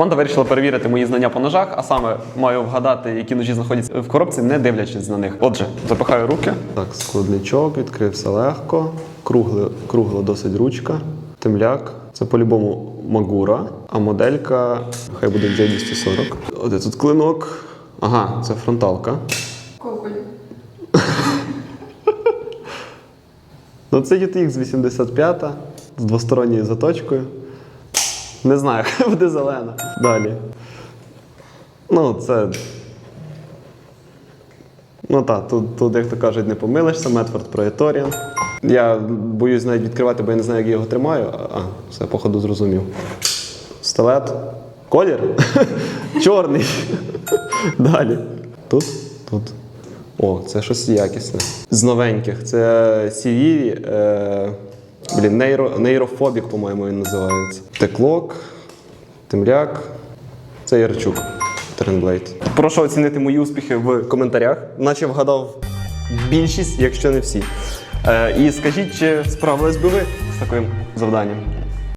Команда вирішила перевірити мої знання по ножах, а саме маю вгадати, які ножі знаходяться в коробці, не дивлячись на них. Отже, запихаю руки. Так, складничок, відкрився легко. Кругле, кругла досить ручка. Темляк. Це по-любому Магура, а моделька хай буде J240. О, тут клинок? Ага, це фронталка. Коваль. Ну це GTX 85 з двосторонньою заточкою. Не знаю, хай буде зелена. Далі. Ну, це. Ну так, тут, тут, як то кажуть, не помилишся, Медфорд Praetorian. Я боюсь навіть відкривати, бо я не знаю, як я його тримаю. А, все, походу зрозумів. Стилет. Колір? Чорний. Далі. Тут? Тут. О, це щось якісне. З новеньких. Це Сівірі. Е, блін, нейро, нейрофобік, по-моєму, він називається. Теклок, темляк. Це Ярчук. Теренблейд. Прошу оцінити мої успіхи в коментарях. Наче вгадав більшість, якщо не всі. Е, і скажіть, чи справились би ви з таким завданням?